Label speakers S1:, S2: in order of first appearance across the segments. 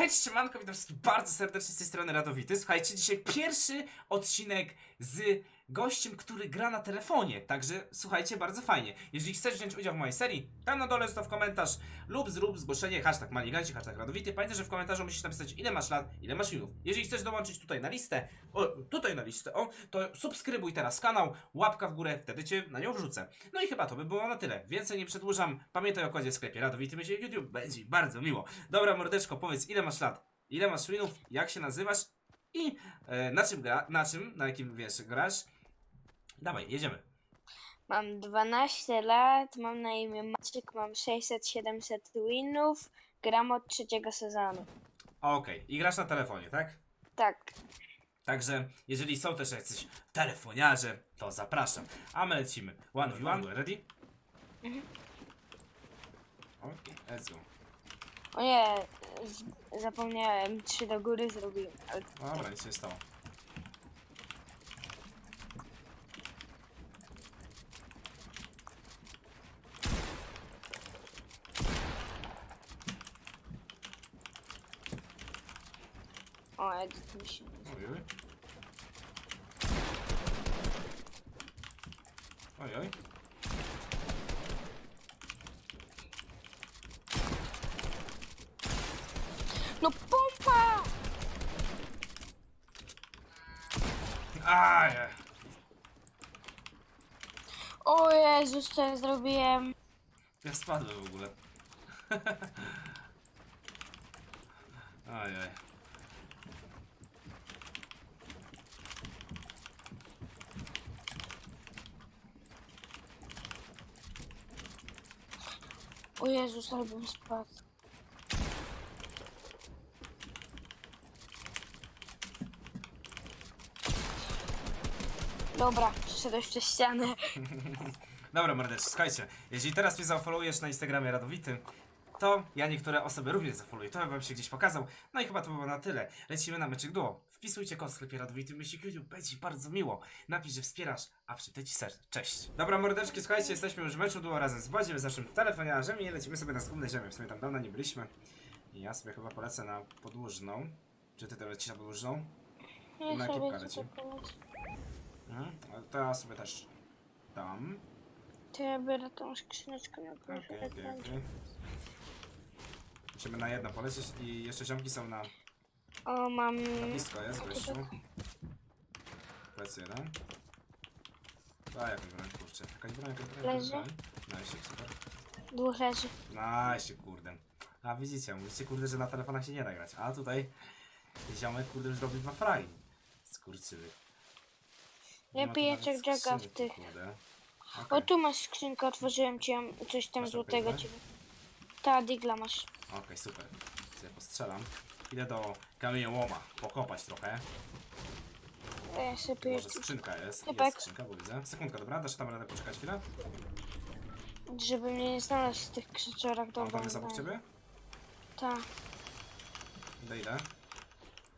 S1: Hej, siemanko, witam wszystkich bardzo serdecznie z tej strony Radowity. Słuchajcie, dzisiaj pierwszy odcinek z gościem, który gra na telefonie. Także słuchajcie, bardzo fajnie. Jeżeli chcesz wziąć udział w mojej serii, tam na dole zostaw komentarz lub zrób zgłoszenie, hashtag maliganci, hashtag Radowity. Pamiętaj, że w komentarzu musisz napisać ile masz lat, ile masz minut. Jeżeli chcesz dołączyć tutaj na listę, o, tutaj na listę, o, to subskrybuj teraz kanał, łapka w górę, wtedy cię na nią wrzucę. No i chyba to by było na tyle. Więcej nie przedłużam. Pamiętaj o kodzie w sklepie Radowity będzie YouTube. Będzie bardzo miło. Dobra, mordeczko, powiedz ile masz lat, ile masz winów, jak się nazywasz i e, na czym gra, na czym, na jakim wiesz, grasz. Dawaj, jedziemy.
S2: Mam 12 lat, mam na imię Maciek, mam 600-700 winów, gram od trzeciego sezonu.
S1: Okej, i grasz na telefonie, tak?
S2: Tak,
S1: Także jeżeli są też jacyś telefoniarze, to zapraszam. A my lecimy. One v one, ready?
S2: Mhm.
S1: Okej, let's go.
S2: o nie, z- zapomniałem, 3 do góry zrobiłem, ale
S1: Dobra, nic się stało.
S2: O, edit mi się.
S1: Oj, oj. Oj, oj.
S2: No pompa!
S1: Aj!
S2: O Jezus, co ja zrobiłem?
S1: Ja spadłem w ogóle. Aj,
S2: O Jezus, album spadł. Dobra, przeszedłeś przez ścianę.
S1: Dobra, mordeczko, słuchajcie, jeżeli teraz mnie zafollowujesz na Instagramie Radowity, to ja niektóre osoby również zafollowuję. To bym wam się gdzieś pokazał. No i chyba to było na tyle. Lecimy na meczek duo. Wpisujcie kod w sklepie Radowity, myśli YouTube, będzie bardzo miło. Napisz, że wspierasz, a ci serce. Cześć. Dobra, mordeczki, słuchajcie, jesteśmy już w meczu duo razem z Badziem, z naszym telefoniarzem i lecimy sobie na zgubne ziemię. W sumie tam dawno nie byliśmy. I ja sobie chyba polecę na podłużną. Czy ty teraz lecisz na podłużną?
S2: Nie
S1: Na ekipka
S2: ci
S1: leci. Mhm. A To ja sobie też dam.
S2: To ja biorę tą skrzyneczkę na
S1: Okej, okej. Musimy na jedno polecieć i jeszcze ziomki są na,
S2: O, mam...
S1: na blisko, jest gościu. Plecy jeden. A jakąś broń, kurczę. Jakaś broń, jakaś broń, jakaś
S2: Leży.
S1: broń. Nice, super.
S2: Dwóch.
S1: Nice, kurde. A widzicie, mówicie kurde, że na telefonach się nie da grać. A tutaj ziomek kurde już robi dwa fragi. Skurczyły. Nie
S2: Ja
S1: ma tu
S2: piję
S1: nawet
S2: Jack Jacka w
S1: skrzynki,
S2: tych.
S1: Kurde.
S2: O, tu masz skrzynkę, otworzyłem ci ją, coś tam
S1: Masz
S2: złotego ci. Ta, digla masz.
S1: Okej, super. Sobie postrzelam. Idę do kamieniołoma, pokopać trochę.
S2: Ja piję,
S1: Może skrzynka jest. Jest skrzynka, bo widzę. Sekundka, dobra? Dasz tam radę poczekać chwilę?
S2: żeby mnie nie znaleźć w tych krzyczorach. Dobra,
S1: tam jest obok ciebie?
S2: Tak,
S1: Idę, idę.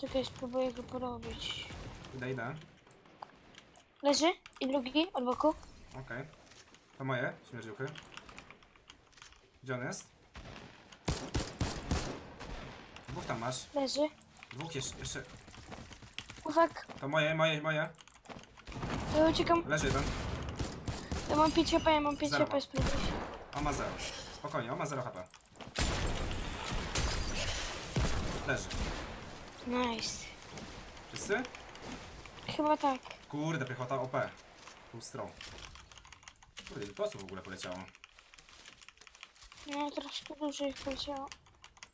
S2: czekaj, spróbuję go porobić.
S1: Idę, idę.
S2: Leży? I drugi od boku?
S1: Okej. To moje, śmierdziuchy. Gdzie on jest? Dwóch tam masz.
S2: Leży.
S1: Dwóch jeszcze. jeszcze.
S2: Uwag,
S1: To moje, moje, moje.
S2: ja uciekam.
S1: Leży jeden.
S2: Ja mam 5 HP, ja mam 5
S1: Zero.
S2: HP, spróbuj.
S1: On ma 0. Spokojnie, on ma 0 HP. Leży.
S2: Nice.
S1: Wszyscy?
S2: Chyba tak.
S1: Kurde, piechota OP. Full strong. Kurde, ile posłów w ogóle poleciało.
S2: No, troszkę dużo ich poleciało.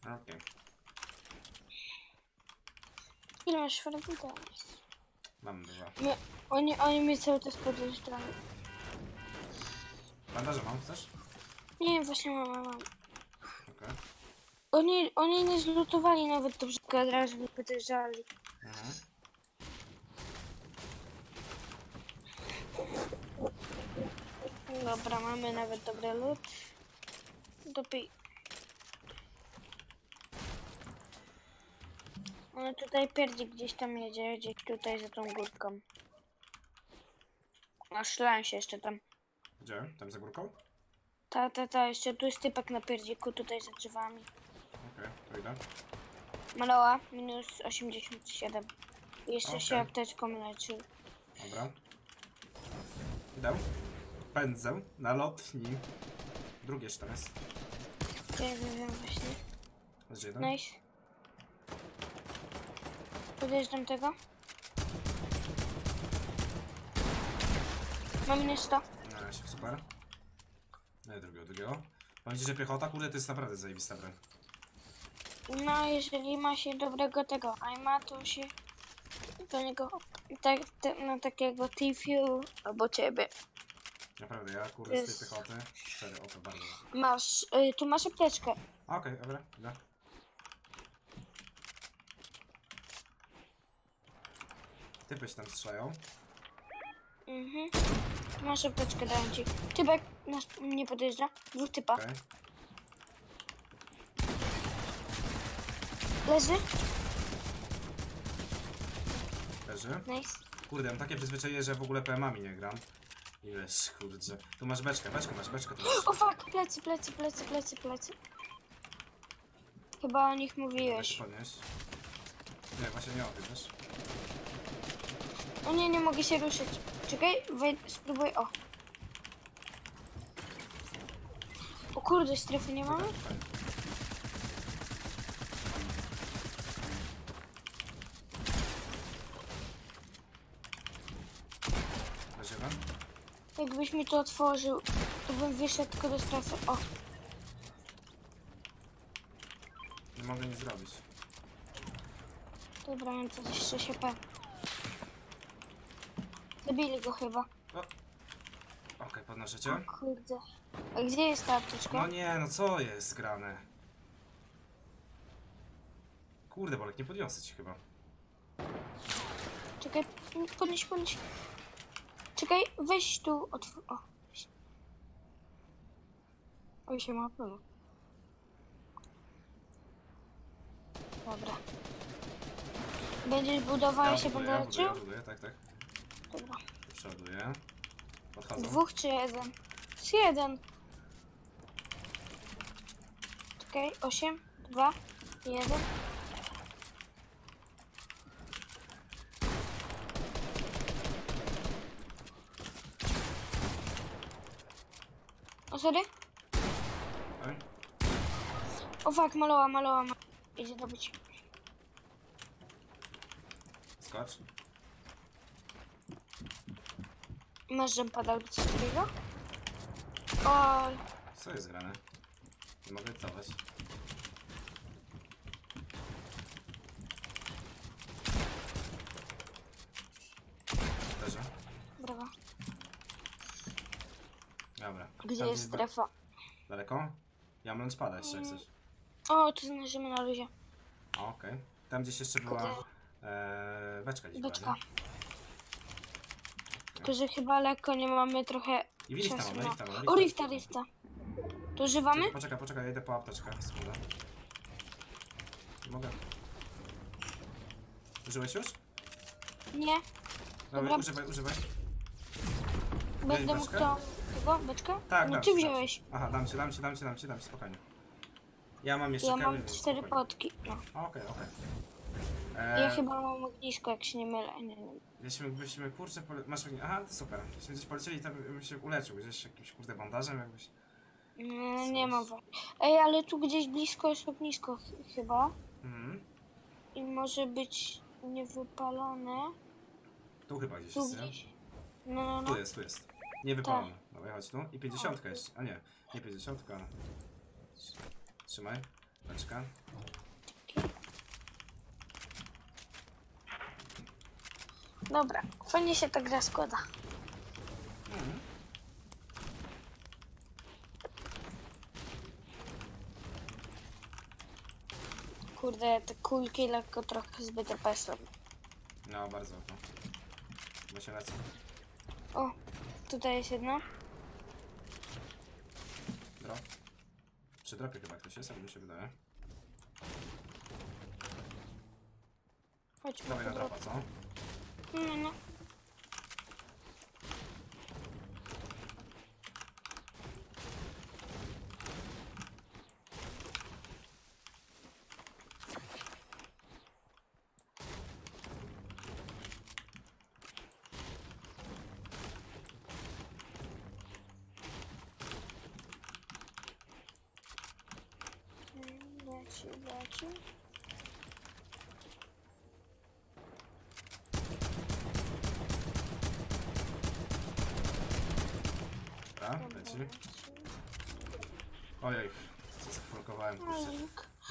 S1: Okej.
S2: Ile masz fragmentów?
S1: Mam dwa.
S2: My, oni, oni mnie cały czas podjeżdżają.
S1: Bandaże mam, chcesz?
S2: Nie właśnie mam, mam. mam.
S1: Okej.
S2: Oni, oni nie zlutowali nawet to wszystko, od razu mnie podjeżdżali.
S1: Mhm.
S2: Dobra, mamy nawet dobry lód. Dopij. No tutaj pierdzi gdzieś tam jedzie, gdzieś tutaj za tą górką. A szlałem się jeszcze tam.
S1: Gdzie? Tam za górką?
S2: Ta, ta, ta, jeszcze tu jest typek na pierdziku, tutaj za drzewami.
S1: Okej, to idę.
S2: Maloła, minus 87. Jeszcze
S1: Okej.
S2: się apteczką leczył.
S1: Dobra. Idę. Pędzę na lotni. Drugie jeszcze tam jest.
S2: Ja wiem właśnie.
S1: Jest jeden.
S2: Nice. Podjeżdżam tego. Mam minus 100.
S1: Na razie, super. No i drugiego, drugiego. Nadzieję, że piechota, kurde, to jest naprawdę zajebista broń.
S2: No, jeżeli ma się dobrego tego aima, to się do niego tak, te, na takiego Tifiu albo ciebie.
S1: Naprawdę, ja kurde z
S2: Jest.
S1: tej piechoty. Cztery, o to bardzo.
S2: Masz, y, tu masz apteczkę.
S1: Okej, dobra, idę. Typy się tam strzelają.
S2: Mhm. Tu masz apteczkę, dałem ci. Tybek nas nie podjeżdża. Dwóch typa.
S1: Okej.
S2: Leży.
S1: Leży.
S2: Nice.
S1: Kurde, mam takie przyzwyczajenie, że w ogóle PM-ami nie gram. I wiesz, kurczę. Tu masz beczkę, beczkę masz, beczkę tu masz.
S2: O fuck, plecy, plecy, plecy, plecy, plecy. Chyba o nich mówiłeś.
S1: podnieść. Nie, właśnie nie o tym, wiesz?
S2: O nie, nie mogę się ruszyć. Czekaj, wejdź, spróbuj, o. O kurde, strefy nie mamy?
S1: Jeden?
S2: Jakbyś mi to otworzył, to bym wyszedł tylko do strefy. O,
S1: Nie mogę nic zrobić.
S2: dobra, mam to jeszcze się P. Zabili go chyba.
S1: Okej, podnoszę cię.
S2: Kurde. A gdzie jest ta apteczka?
S1: No nie, no co jest grane? Kurde, Bolek, nie podniosę ci chyba.
S2: Czekaj, podnieś, podnieś. Czekaj, weź tu, otwórz. O. Oj, się ma pełno. Dobra. Będziesz budował, ja się będę
S1: buduję,
S2: leczył?
S1: buduję, tak, tak. Podchodzą.
S2: Dwóch czy jeden? Jeden. Czekaj, osiem, dwa, jeden. O, sorry?
S1: Oj,
S2: O fuck, maloła, maloła, ma... Idzie dobyć.
S1: skocz.
S2: Masz jumpa dał coś takiego? O,
S1: Co jest grane? Nie mogę cofać. Leży.
S2: brawo.
S1: Dobra.
S2: Gdzie
S1: Tam
S2: jest
S1: ba-
S2: strefa?
S1: Daleko? Ja mam spada jeszcze jak chcesz.
S2: O, tu znaleźliśmy na luzie.
S1: O, Okej. Tam gdzieś jeszcze była e, beczka gdzieś
S2: Beczka.
S1: była, nie?
S2: Tylko, że chyba lekko nie mamy trochę
S1: I widzisz tam,
S2: czasu na...
S1: rifta,
S2: O, rifta, rifta. To używamy?
S1: Czekaj, Poczekaj, poczekaj, ja idę po apteczkę. Sekundę. Mogę. Użyłeś już?
S2: Nie.
S1: Dobra,
S2: Dobra.
S1: używaj, używaj.
S2: Będę mógł
S1: beczkę?
S2: to... Tego? Beczkę?
S1: Tak,
S2: No
S1: dam ci, dam ci.
S2: wziąłeś.
S1: Aha, dam ci, dam ci, dam ci, dam ci, dam ci, spokojnie. Ja mam jeszcze
S2: Ja mam
S1: więc
S2: cztery
S1: spokojnie.
S2: potki. No.
S1: Okej, okej.
S2: Ja
S1: Eee,
S2: chyba mam ognisko, jak się nie mylę. Nie, nie.
S1: Jeśli byśmy, kurczę, pole... masz aha, to super. Jeśli gdzieś polecieli, to bym się uleczył, gdzieś jakimś, kurde, bandażem, jakbyś...
S2: Nie, nie mam. wa- Ej, ale tu gdzieś blisko jest ognisko ch- chyba.
S1: Mhm.
S2: I może być niewypalone.
S1: Tu chyba gdzieś
S2: Tu
S1: jest, nie?
S2: gdzieś. No, no, no.
S1: Tu jest, tu jest. Nie wypalony.
S2: Tak.
S1: Dobra, chodź tu. I 50 jeszcze. A nie, nie 50, ale... Trzymaj. Beczka.
S2: Dobra, fajnie się ta gra składa. Kurde, te kulki lekko trochę zbyt OP są.
S1: No, bardzo to. Bo się lecą.
S2: O, tutaj jest jedna.
S1: Drop. Przy dropie chyba ktoś jest, ale mi się wydaje.
S2: Chodźmy
S1: Dawaj na
S2: tu.
S1: dropa, co?
S2: Ну-ну. Бачу, бачу.
S1: Dobra, leci. Ojej, zafolkowałem, kurczę.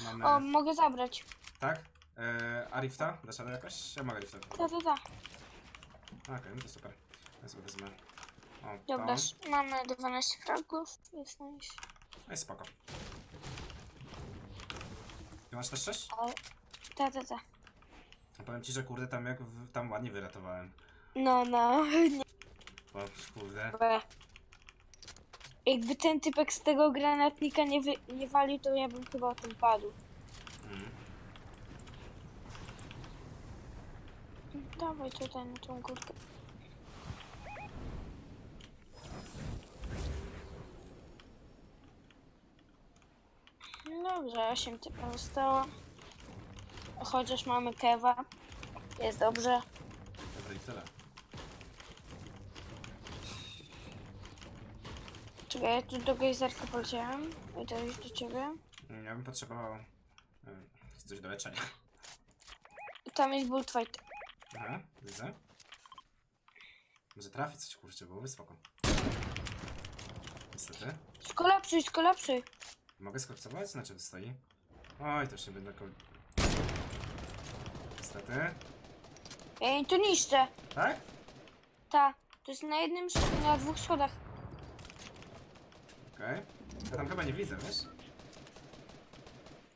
S1: Mamy...
S2: O, mogę zabrać.
S1: Tak? E, a rifta? Dasz radę jakoś? Ja mogę rifta.
S2: Ta, ta, ta.
S1: Okej, no to super. Ja sobie wezmę. O,
S2: Dobra, s- mamy 12 fragów. Jest nice.
S1: No i spoko. Ty masz też 6?
S2: Ale... Ta, ta, ta.
S1: Powiem ci, że kurde tam jak w, tam ładnie wyratowałem.
S2: No, no. Nie.
S1: O kurde.
S2: Be. Jakby ten typek z tego granatnika nie, wy, nie walił, to ja bym chyba o tym padł.
S1: Mm.
S2: Dawaj tutaj na tą górkę. Dobrze, 8 typów zostało. Chociaż mamy kewa. Jest dobrze.
S1: Dobra i tyle.
S2: Czekaj, ja tu do gejzerka poleciałem. I to już do ciebie.
S1: Mm, Ja bym potrzebował e, coś do leczenia.
S2: Tam jest bullfight.
S1: Aha, widzę. Może trafi coś kurczę, byłoby spoko. Niestety.
S2: Skolapsuj, skolapsuj.
S1: Mogę skopcować? Na czym stoi? Oj, to nie będę ko... Niestety.
S2: Jej tu niszczę.
S1: Tak?
S2: Ta. To jest na jednym, na dwóch schodach.
S1: Okej. Ja tam chyba nie widzę, wiesz?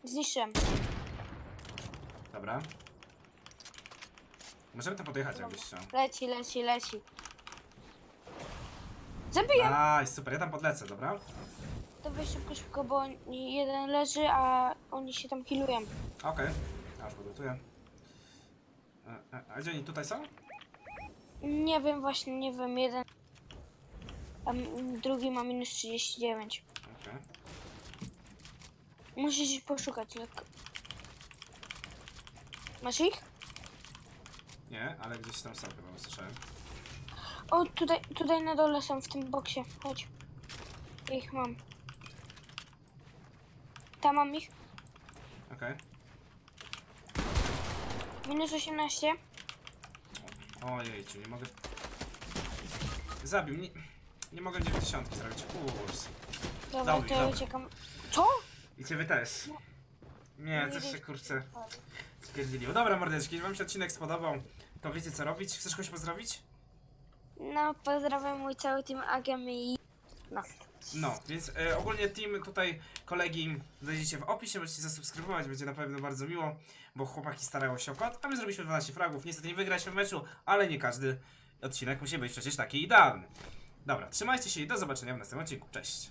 S2: Zniszczyłem.
S1: Dobra. Możemy tam podjechać, jakbyś chciał.
S2: Leci, leci, leci. Zabiję!
S1: Aj, super, ja tam podlecę, dobra?
S2: To weź szybko, szybko, bo oni- jeden leży, a oni się tam healują.
S1: Okej. Ja już podlutuję. E, e, A gdzie oni tutaj są?
S2: Nie wiem, właśnie nie wiem, jeden. A m- drugi ma minus 39.
S1: Okej.
S2: Musisz ich poszukać lekko. Masz ich?
S1: Nie, ale gdzieś tam są chyba, usłyszałem.
S2: O, tutaj, tutaj na dole są w tym boksie. Chodź. Ja ich mam. Tam mam ich.
S1: Okej.
S2: Minus 18.
S1: Ojejciu, nie mogę... Zabił, nie... Nie mogę 90 zrobić, kurs.
S2: Dobra, to ja uciekam. Co?
S1: I ciebie też. Nie, coś się kurczę stwierdziliło. Dobra mordeczki, jeśli wam się odcinek spodobał, to wiecie co robić. Chcesz kogoś pozdrowić?
S2: No, pozdrawiam mój cały team Agam i... No.
S1: No, więc e, ogólnie team tutaj kolegi znajdziecie w opisie, możecie zasubskrybować, będzie na pewno bardzo miło, bo chłopaki starają się o kod, a my zrobiliśmy 12 fragów. Niestety nie wygraliśmy w meczu, ale nie każdy odcinek musi być przecież taki idealny. Dobra, trzymajcie się i do zobaczenia w następnym odcinku. Cześć!